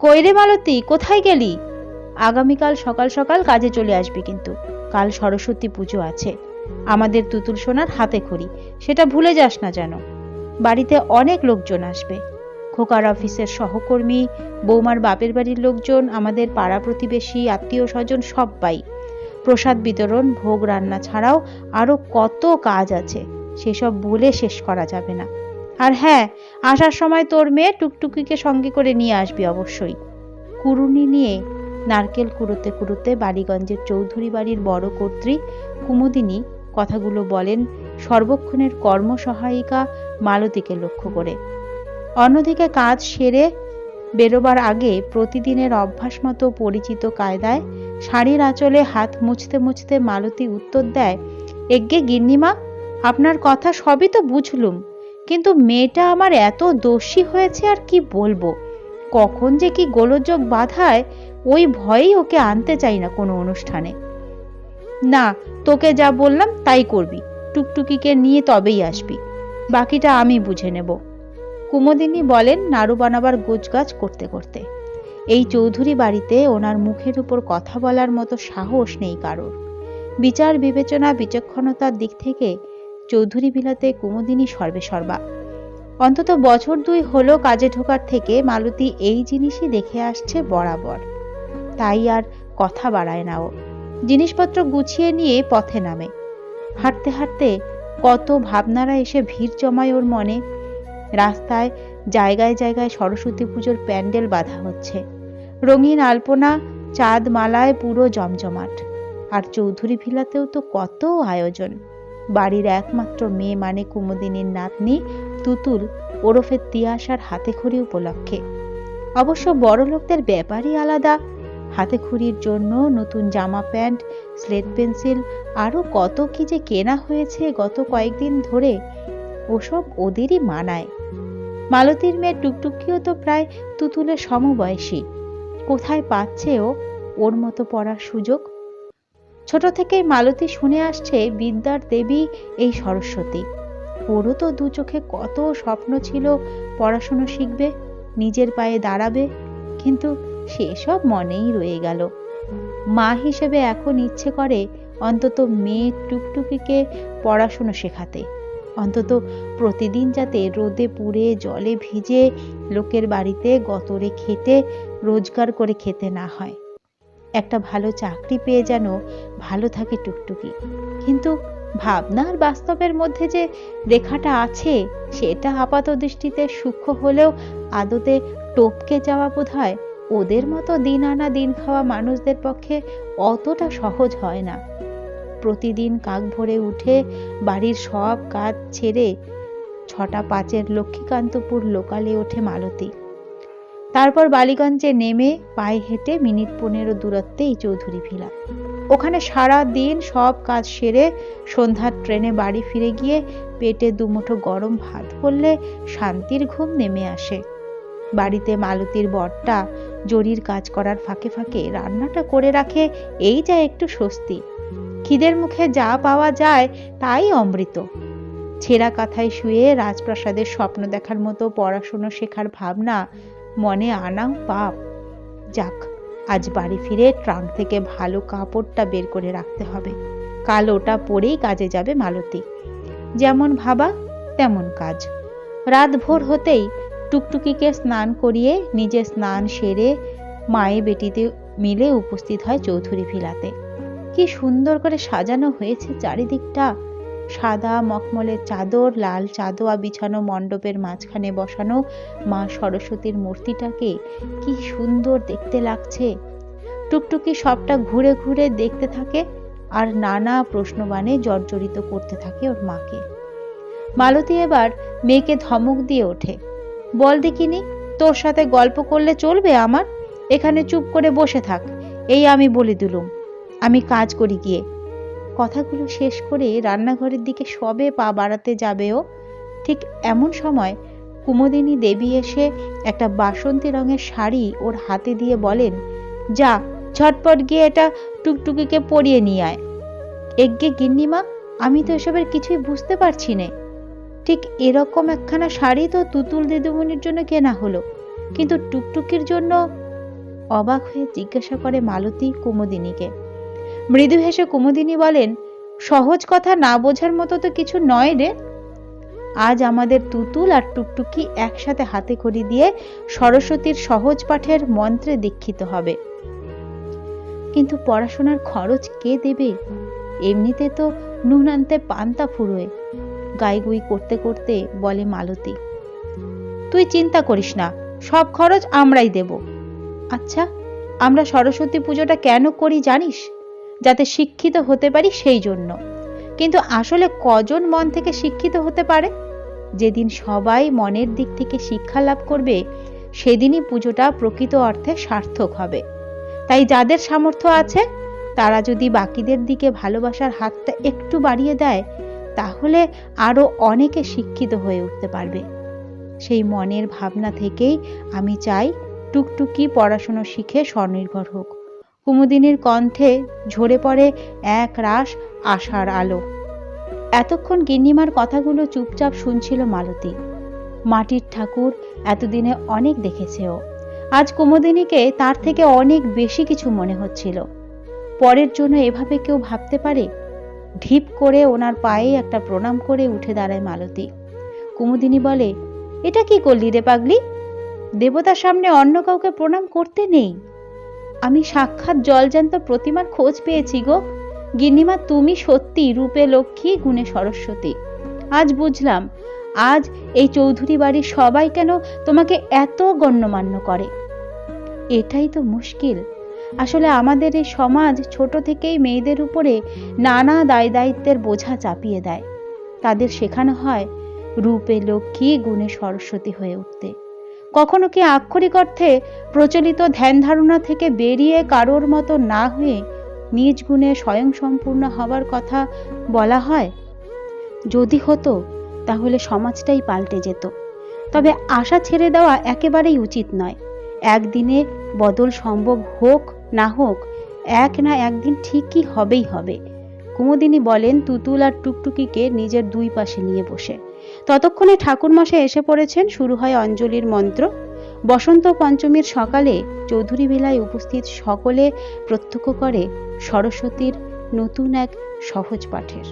কইরে মালতী, কোথায় গেলি? আগামীকাল সকাল সকাল কাজে চলে আসবি কিন্তু। কাল সরস্বতী পুজো আছে। আমাদের তুতুল সোনার হাতে খড়ি। সেটা ভুলে যাস না যেন। বাড়িতে অনেক লোকজন আসবে। খোকার অফিসের সহকর্মী, বৌমার বাপের বাড়ির লোকজন, আমাদের পাড়া প্রতিবেশী, আত্মীয় স্বজন সবাই প্রসাদ বিতরণ, ভোগ রান্না ছাড়াও আরও কত কাজ আছে। সেসব বলে শেষ করা যাবে না। আর হ্যাঁ আসার সময় তোর মেয়ে টুকটুকিকে সঙ্গে করে নিয়ে আসবি অবশ্যই। কুরুনি নিয়ে নারকেল কুড়োতে কুড়োতে বাড়িগঞ্জের চৌধুরী বাড়ির বড় কর্ত্রী কুমুদিনী কথাগুলো বলেন সর্বক্ষণের কর্মসহায়িকা মালতীকে লক্ষ্য করে। অন্যদিকে কাজ সেরে বেরোবার আগে প্রতিদিনের অভ্যাস মতো পরিচিত কায়দায় শাড়ির আঁচলে হাত মুছতে মুছতে মালতী উত্তর দেয়, এগ্গে গিন্নিমা, আপনার কথা সবই তো বুঝলুম। কিন্তু মেয়েটা আমার এত দোষী হয়েছে আর কি বলব? কখন যে কি গোলযোগ বাধায়, ওই ভয়েই ওকে আনতে চাই না কোনো অনুষ্ঠানে। না, তোকে যা বললাম তাই করবি। টুকটুকিকে নিয়ে তবেই আসবি। বাকিটা আমি বুঝে নেব। কুমোদিনী বলেন নাড়ু বানাবার গোছগাছ করতে করতে। এই চৌধুরী বাড়িতে ওনার মুখের উপর কথা বলার মতো সাহস নেই কারোর। বিচার, বিবেচনা, বিচক্ষণতার দিক থেকে চৌধুরী বিলাতে কুমুদিনী সর্বে সর্বা। অন্তত বছর দুই হলো কাজে ঢোকার থেকে মালতী এই জিনিসই দেখে আসছে বরাবর। তাই আর কথা বাড়ায় না ও। জিনিসপত্র গুছিয়ে নিয়ে পথে নামে। হাঁটতে হাঁটতে কত ভাবনারা এসে ভিড় জমায় ওর মনে। রাস্তায় জায়গায় জায়গায় সরস্বতী পুজোর প্যান্ডেল বাঁধা হচ্ছে। রঙিন আলপনা চাঁদ মালায় পুরো জমজমাট। আর চৌধুরী ভিলাতেও তো কত আয়োজন। বাড়ির একমাত্র মেয়ে মানে কুমুদিনীর নাতনি তুতুল ওরফে তিয়াসার হাতে খড়ি উপলক্ষে। অবশ্য বড় লোকদের ব্যাপারই আলাদা। হাতে খড়ির জন্য নতুন জামা প্যান্ট, স্লেট পেন্সিল আরও কত কি যে কেনা হয়েছে গত কয়েকদিন ধরে, ওসব ওদেরই মানায়। মালতীর মেয়ে টুকটুকিও তো প্রায় তুতুলের সমবয়সী। কোথায় পাচ্ছে ও ওর মতো পড়ার সুযোগ? ছোট থেকেই মালতী শুনে আসছে বিদ্যার দেবী এই সরস্বতী। ওরও তো দু চোখে কত স্বপ্ন ছিল, পড়াশুনো শিখবে, নিজের পায়ে দাঁড়াবে, কিন্তু সেসব মনেই রয়ে গেল। মা হিসেবে এখন ইচ্ছে করে অন্তত মেয়ে টুকটুকিকে পড়াশুনো শেখাতে। অন্তত প্রতিদিন যাতে রোদে পুড়ে, জলে ভিজে, লোকের বাড়িতে গতরে খেতে রোজগার করে খেতে না হয়। একটা ভালো চাকরি পেয়ে যেন ভালো থাকে টুকটুকি। কিন্তু ভাবনা আর বাস্তবের মধ্যে যে রেখাটা আছে, সেটা আপাত দৃষ্টিতে সূক্ষ্ম হলেও আদতে টপকে যাওয়া বোধ হয় ওদের মতো দিন আনা দিন খাওয়া মানুষদের পক্ষে অতটা সহজ হয় না। প্রতিদিন কাক ভরে উঠে বাড়ির সব কাজ ছেড়ে ছটা পাঁচের লক্ষ্মীকান্তপুর লোকালে ওঠে মালতী। তারপর বালিগঞ্জে নেমে পায়ে হেঁটে মিনিট পনেরো দূরত্বেই চৌধুরী ভিলা। ওখানে সারা দিন সব কাজ সেরে সন্ধ্যার ট্রেনে বাড়ি ফিরে গিয়ে পেটে দুমুঠো গরম ভাত পড়লে শান্তির ঘুম নেমে আসে। বাড়িতে মালতির বরটা জরির কাজ করার ফাঁকে ফাঁকে রান্নাটা করে রাখে, এই যা একটু স্বস্তি। খিদের মুখে যা পাওয়া যায় তাই অমৃত। ছেঁড়া কাঁথায় শুয়ে রাজপ্রাসাদের স্বপ্ন দেখার মতো পড়াশুনো শেখার ভাবনা মনে আনাও পাপ। যাক, আজ বাড়ি ফিরে ট্রাঙ্ক থেকে ভালো কাপড়টা বের করে রাখতে হবে। কাল ওটা পরেই কাজে যাবে মালতী। যেমন ভাবা, তেমন কাজ। রাত ভোর হতেই টুকটুকিকে স্নান করিয়ে নিজে স্নান সেরে মায়ে বেটিতে মিলে উপস্থিত হয় চৌধুরী ভিলাতে কি সুন্দর করে সাজানো হয়েছে চারিদিকটা। সাদা মখমলের চাদর, লাল চাদোয়া বিছানো মণ্ডপের মাঝখানে বসানো মা সরস্বতীর মূর্তিটাকে কি সুন্দর দেখতে লাগছে। টুকটুকি সবটা ঘুরে ঘুরে দেখতে থাকে আর নানা প্রশ্নবাণে জর্জরিত করতে থাকে ওর মাকে। মালতী এবার মেয়েকে ধমক দিয়ে ওঠে। বল দেখিনি, তোর সাথে গল্প করলে চলবে আমার? এখানে চুপ করে বসে থাক, এই আমি বলে দিলুম। আমি কাজ করি গিয়ে। কথাগুলো শেষ করে রান্নাঘরের দিকে সবে পা বাড়াতে যাবেও, ঠিক এমন সময় কুমোদিনী দেবী এসে একটা বাসন্তী রঙের শাড়ি ওর হাতে দিয়ে বলেন, যা, ঝটপট গিয়ে এটা টুকটুকিকে পরিয়ে নিয়ে আয়। এগ্গে গিন্নিমা, আমি তো এসবের কিছুই বুঝতে পারছি নে। ঠিক এরকম একখানা শাড়ি তো তুতুল দিদিমণির জন্য কেনা হলো, কিন্তু টুকটুকির জন্য? অবাক হয়ে জিজ্ঞাসা করে মালতী কুমুদিনীকে। মৃদু হেসে কুমুদিনী বলেন, সহজ কথা না বোঝার মতো তো কিছু নয় রে। আজ আমাদের তুতুল আর টুকটুকি একসাথে হাতে খড়ি দিয়ে সরস্বতীর সহজ পাঠের মন্ত্রে দীক্ষিত হবে। কিন্তু পড়াশোনার খরচ কে দেবে? এমনিতে তো নুন আনতে পান্তা ফুরোয়। গাইগুই করতে করতে বলে মালতী, তুই চিন্তা করিস না, সব খরচ আমরাই দেব। আচ্ছা আমরা সরস্বতী পুজোটা কেন করি জানিস? যাতে শিক্ষিত হতে পারি সেই জন্য। কিন্তু আসলে কজন মন থেকে শিক্ষিত হতে পারে? যেদিন সবাই মনের দিক থেকে শিক্ষা লাভ করবে, সেদিনই পুজোটা প্রকৃত অর্থে সার্থক হবে। তাই যাদের সামর্থ্য আছে, তারা যদি বাকিদের দিকে ভালোবাসার হাতটা একটু বাড়িয়ে দেয়, তাহলে আরও অনেকে শিক্ষিত হয়ে উঠতে পারবে। সেই মনের ভাবনা থেকেই আমি চাই টুকটুকি পড়াশুনো শিখে স্বনির্ভর হোক। কুমুদিনীর কণ্ঠে ঝরে পড়ে এক রাস আশার আলো। এতক্ষণ গিন্নিমার কথাগুলো চুপচাপ শুনছিল মালতী। মাটির ঠাকুর এতদিনে অনেক দেখেছে ও আজ কুমুদিনীকে তার থেকে অনেক বেশি কিছু মনে হচ্ছিল। পরের জন্য এভাবে কেউ ভাবতে পারে? ঢিপ করে ওনার পায়ে একটা প্রণাম করে উঠে দাঁড়ায় মালতী। কুমুদিনী বলে, এটা কি করলি রে পাগলি? দেবতার সামনে অন্য কাউকে প্রণাম করতে নেই? আমি সাক্ষাৎ জলজান্ত প্রতিমার খোঁজ পেয়েছি গো। গিন্নিমা, তুমি সত্যি রূপে লক্ষ্মী, গুণে সরস্বতী। আজ বুঝলাম, আজ এই চৌধুরী বাড়ির সবাই কেন তোমাকে এত গণ্যমান্য করে। এটাই তো মুশকিল। আসলে আমাদের এই সমাজ ছোট থেকেই মেয়েদের উপরে নানা দায় দায়িত্বের বোঝা চাপিয়ে দেয়। তাদের শেখানো হয়, রূপে লক্ষ্মী, গুণে সরস্বতী হয়ে উঠতে। কখনো কি আক্ষরিক অর্থে প্রচলিত ধ্যান ধারণা থেকে বেরিয়ে কারোর মতো না হয়ে নিজ গুণে স্বয়ংসম্পূর্ণ হবার কথা বলা হয়? যদি হতো, তাহলে সমাজটাই পাল্টে যেত। তবে আশা ছেড়ে দেওয়া একেবারেই উচিত নয়। একদিনে বদল সম্ভব হোক, না হোক, এক না একদিন ঠিকই হবেই হবে। কুমুদিনী বলেন, তুতুল আর টুকটুকিকে নিজের দুই পাশে নিয়ে বসে। ততক্ষণে ঠাকুরমশাই এসে পড়েছেন, শুরু হয় অঞ্জলির মন্ত্র। বসন্ত পঞ্চমীর সকালে চৌধুরী বেলায় উপস্থিত সকলে প্রত্যক্ষ করে সরস্বতীর নতুন এক সহজ পাঠের।